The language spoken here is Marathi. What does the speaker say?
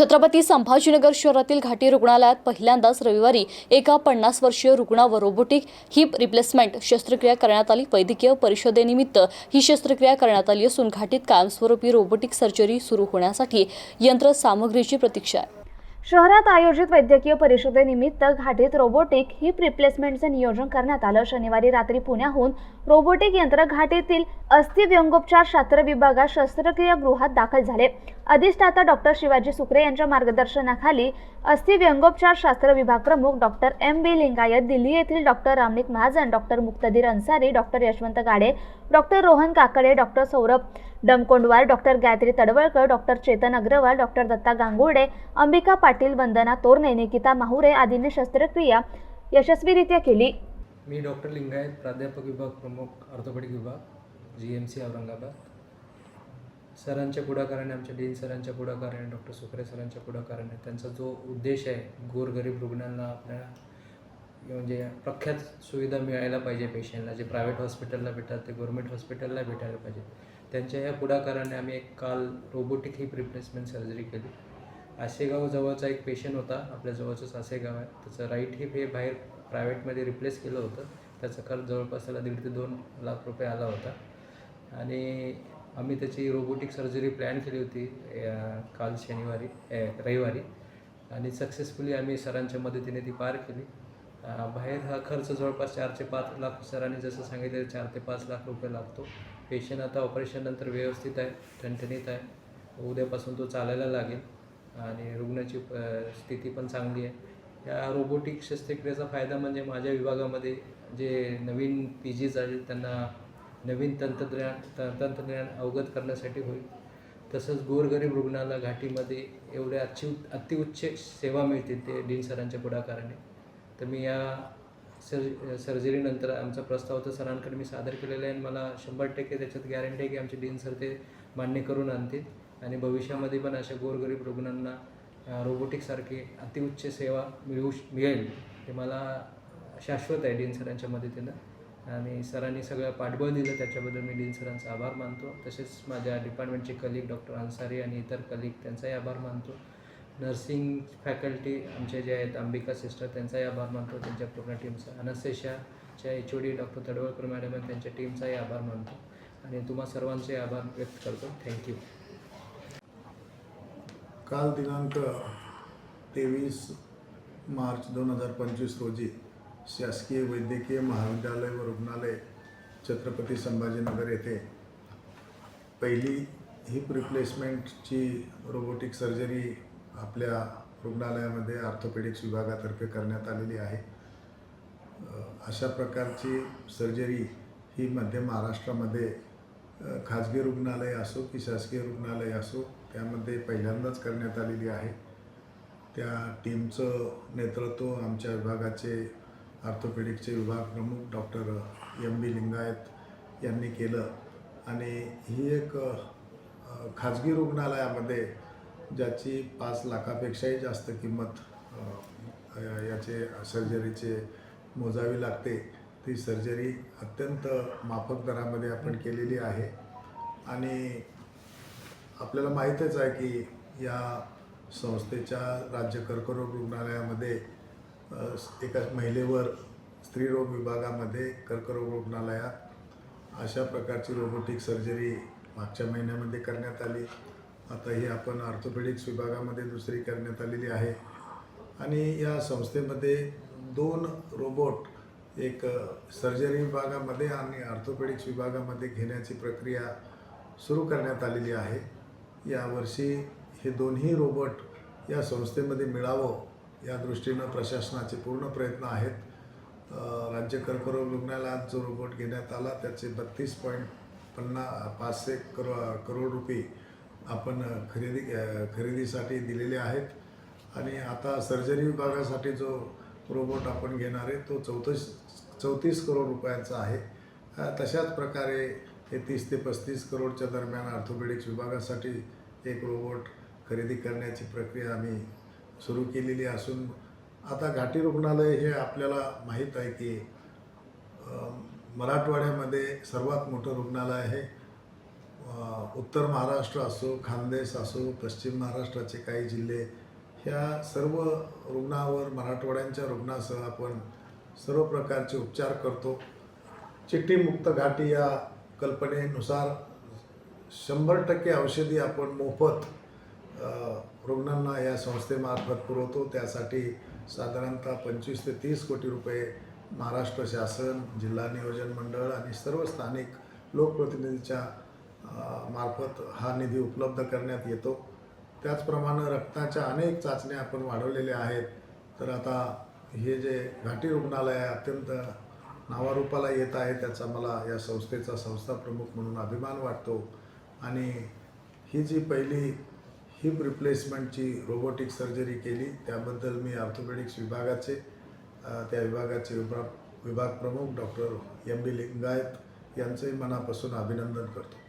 छत्रपती संभाजीनगर शहरातील घाटी रुग्णालयात पहिल्यांदाच रविवारी एका पन्नास वर्षीय रुग्णावर रोबोटिक हिप रिप्लेसमेंट शस्त्रक्रिया करण्यात आली. वैद्यकीय परिषदेनिमित्त ही शस्त्रक्रिया करण्यात आली असून घाटीत कायमस्वरूपी रोबोटिक सर्जरी सुरू होण्यासाठी यंत्रसामुग्रीची प्रतीक्षा आहे. शहरात आयोजित वैद्यकीय परिषदेनिमित्त घाटीत रोबोटिक हिप रिप्लेसमेंटचे नियोजन करण्यात आलं. शनिवारी रात्री पुण्याहून रोबोटिक यंत्र घाटीतील अस्थिव्यंगोपचार शास्त्र विभागात शस्त्रक्रिया गृहात दाखल झाले. अधिष्ठाता डॉक्टर शिवाजी सुकरे यांच्या मार्गदर्शनाखाली अस्थिव्यंगोपचार शास्त्र विभाग प्रमुख doctor M B Lingayat Delhi येथील doctor Ramnik Mahajan doctor Muktadir Ansari doctor Yashwant Gade doctor Rohan Kakade doctor Saurabh Damkondwar doctor Gayatri Tadwalkar doctor Chetan Agarwal doctor Datta Gangurde Ambika Patil Vandana Torane Nikita Mahure आदींनी शस्त्रक्रिया यशस्वीरित्या केली. मी डॉक्टर लिंगायत प्राध्यापक विभाग प्रमुख ऑर्थोपेडिक विभाग जी एम सी औरंगाबाद. सरांच्या पुढाकाराने आमच्या डीन सरांच्या पुढाकाराने डॉक्टर सुखरे सरांच्या पुढाकाराने त्यांचा जो उद्देश आहे गोरगरीब रुग्णांना आपल्या म्हणजे प्रख्यात सुविधा मिळायला पाहिजे पेशंटला जे प्रायव्हेट हॉस्पिटलला भेटतात ते गव्हर्मेंट हॉस्पिटलला भेटायला पाहिजे. त्यांच्या या पुढाकाराने आम्ही एक काल रोबोटिक हिप रिप्लेसमेंट सर्जरी केली. आसेगाव जवळचा एक पेशंट होता आपल्या जवळचंच आसेगाव आहे. त्याचं राईट हिप हे बाहेर प्रायव्हेटमध्ये रिप्लेस केलं होतं. त्याचा खर्च जवळपास त्याला दीड ते दोन लाख रुपये आला होता. आणि आम्ही त्याची रोबोटिक सर्जरी प्लॅन केली होती काल शनिवारी ए, रविवारी. आणि सक्सेसफुली आम्ही सरांच्या मदतीने ती पार केली. बाहेर हा खर्च जवळपास चार ते पाच लाख सरांनी जसं सांगितलं चार ते पाच लाख रुपये लागतो. पेशंट आता ऑपरेशन नंतर व्यवस्थित आहे ठणठणीत आहे. उद्यापासून तो चालायला लागेल. आणि रुग्णाची स्थिती पण चांगली आहे. या रोबोटिक शस्त्रक्रियेचा फायदा म्हणजे माझ्या विभागामध्ये जे नवीन पी जीज आहेत त्यांना नवीन तंत्रज्ञान तंत्रज्ञान अवगत करण्यासाठी होईल. तसंच गोरगरीब रुग्णाला घाटीमध्ये एवढ्या अति अतिउच्च सेवा मिळतील ते डीन सरांच्या पुढाकाराने. तर मी या सर सर्जरीनंतर आमचा प्रस्ताव तर सरांकडे मी सादर केलेला आहे आणि मला शंभर टक्के त्याच्यात गॅरंटी आहे की आमचे डीन सर ते मान्य करून आणतील. आणि भविष्यामध्ये पण अशा गोरगरीब रुग्णांना रोबोटिकसारखी अतिउच्च सेवा मिळू श- मिळेल हे मला शाश्वत आहे डीन सरांच्या मदतीनं. आणि सरांनी सगळं पाठबळ दिलं त्याच्याबद्दल मी डीन सरांचा आभार मानतो. तसेच माझ्या डिपार्टमेंटचे कलिग डॉक्टर अन्सारी आणि इतर कलिग त्यांचाही आभार मानतो. नर्सिंग फॅकल्टी आमचे जे आहेत अंबिका सिस्टर त्यांचाही आभार मानतो. त्यांच्या पूर्ण टीमचा अनसेशाच्या H O D doctor Tadwalkar madam आणि त्यांच्या टीमचाही आभार मानतो. आणि तुम्हा सर्वांचे आभार व्यक्त करतो. थँक्यू काल दिनांक तेवीस मार्च दोन हजार पंचवीस रोजी शासकीय वैद्यकीय महाविद्यालय व रुग्णालय छत्रपती संभाजीनगर येथे पहिली हिप रिप्लेसमेंटची रोबोटिक सर्जरी आपल्या रुग्णालयामध्ये ऑर्थोपेडिक्स विभागातर्फे करण्यात आलेली आहे. अशा प्रकारची सर्जरी ही मध्य महाराष्ट्रामध्ये खाजगी रुग्णालय असो की शासकीय रुग्णालय असो त्यामध्ये पहिल्यांदाच करण्यात आलेली आहे. त्या टीमचं नेतृत्व आमच्या विभागाचे ऑर्थोपेडिकचे विभाग प्रमुख डॉक्टर एम बी लिंगायत यांनी केलं. आणि ही एक खाजगी रुग्णालयामध्ये ज्याची पाच लाखापेक्षाही जास्त किंमत याचे सर्जरीचे मोजावी लागते ती सर्जरी अत्यंत माफक दरामध्ये आपण केलेली आहे. आणि आपल्याला माहीतच आहे की या संस्थेच्या राज्य कर्करोग रुग्णालयामध्ये एका महिलेवर स्त्रीरोग विभागामध्ये कर्करोग रुग्णालयात अशा प्रकारची रोबोटिक सर्जरी मागच्या महिन्यामध्ये करण्यात आली. आता ही आपण ऑर्थोपेडिक्स विभागामध्ये दुसरी करण्यात आलेली आहे. आणि या संस्थेमध्ये दोन रोबोट एक सर्जरी विभागामध्ये आणि ऑर्थोपेडिक्स विभागामध्ये घेण्याची प्रक्रिया सुरू करण्यात आलेली आहे. यावर्षी हे दोन्ही रोबोट या संस्थेमध्ये मिळावं या दृष्टीनं प्रशासनाचे पूर्ण प्रयत्न आहेत. राज्य कर्करोग रुग्णालयात जो रोबोट घेण्यात आला त्याचे बत्तीस पॉईंट पन्ना पाचशे करो करोड रुपये आपण खरेदी खरेदीसाठी दिलेले आहेत. आणि आता सर्जरी विभागासाठी जो रोबोट आपण घेणार आहे तो चौतीस चौतीस करोड रुपयांचा आहे. तशाच प्रकारे हे तीस ते पस्तीस करोडच्या दरम्यान ऑर्थोपेडिक्स विभागासाठी एक रोबोट खरेदी करण्याची प्रक्रिया आम्ही सुरू केलेली असून आता घाटी रुग्णालय हे आपल्याला माहीत आहे की मराठवाड्यामध्ये सर्वात मोठं रुग्णालय आहे. उत्तर महाराष्ट्र असो खानदेश असो पश्चिम महाराष्ट्राचे काही जिल्हे ह्या सर्व रुग्णावर मराठवाड्यांच्या रुग्णासह आपण सर्व प्रकारचे उपचार करतो. चिठ्ठीमुक्त घाटी या कल्पनेनुसार शंभर टक्के औषधी आपण मोफत रुग्णांना या संस्थेमार्फत पुरवतो. त्यासाठी साधारणतः पंचवीस ते तीस कोटी रुपये महाराष्ट्र शासन जिल्हा नियोजन मंडळ आणि सर्व स्थानिक लोकप्रतिनिधीच्या मार्फत हा निधी उपलब्ध करण्यात येतो. त्याचप्रमाणे रक्ताच्या अनेक चाचण्या आपण वाढवलेल्या आहेत. तर आता हे जे घाटी रुग्णालय अत्यंत नावारूपाला येत आहे त्याचा मला या संस्थेचा संस्था प्रमुख म्हणून अभिमान वाटतो. आणि ही जी पहिली हिप रिप्लेसमेंटची रोबोटिक सर्जरी केली त्याबद्दल मी ऑर्थोपेडिक्स विभागाचे त्या विभागाचे विभाग विभाग प्रमुख डॉक्टर एम बी लिंगायत यांचंही मनापासून अभिनंदन करतो.